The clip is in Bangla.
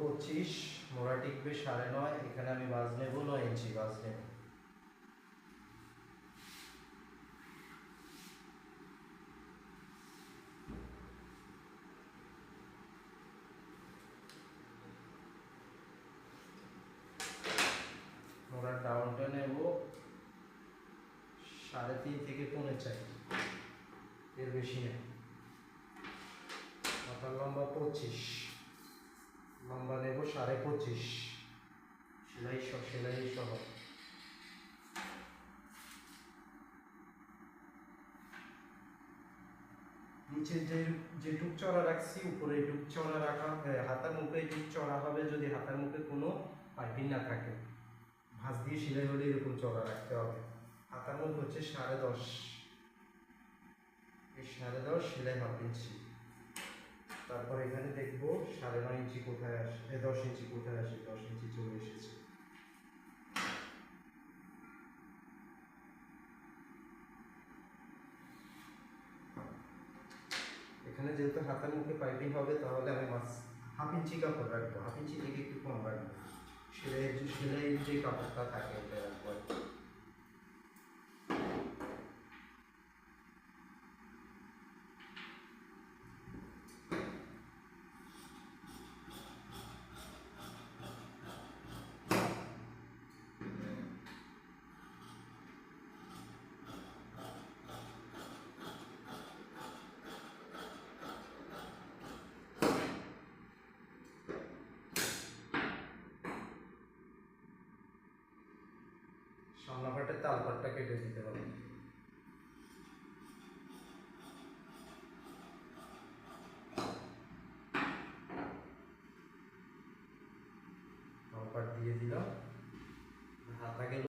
পঁচিশ, মোড়া টিকবে সাড়ে নয়, এখানে আমি বাজ নেব নয় ইঞ্চি বাজ নেব। মোড়ার ডাউনটা নেব সাড়ে তিন থেকে পৌনে চাই এর বেশি নেই। মাথার লম্বা পঁচিশ। লম্বা নেব সাড়ে পঁচিশ। সেলাই সহ সেলাই সহ নিচে যে যেটুক চড়া রাখছি, উপরে এটুক চড়া রাখা হাতার মুখে এটুক চড়া হবে যদি হাতার মুখে কোনো পাইপিং না থাকে। ভাঁজ দিয়ে সেলাই হলে এরকম চড়া রাখতে হবে। হাতার মুখ হচ্ছে সাড়ে দশ। এই সাড়ে দশ সেলাই হাফ তারপর এখানে দেখব সাড়ে নয় ইঞ্চি কোথায় আসে দশ ইঞ্চি কোথায় আসে, দশ ইঞ্চি চলে এসেছে। এখানে যেহেতু হাতের মুখে পাইপিং হবে, তাহলে আমি মাছ হাফ ইঞ্চি কাপড় রাখব। হাফ ইঞ্চি থেকে একটু কম রাখব। সেলাই সেলাইয়ের যে কাপড়টা থাকে ওটা সামনা পাটের তাল টা কেটে দিতে হবে তালপাট দিয়ে দিলাম। হাতা গেল।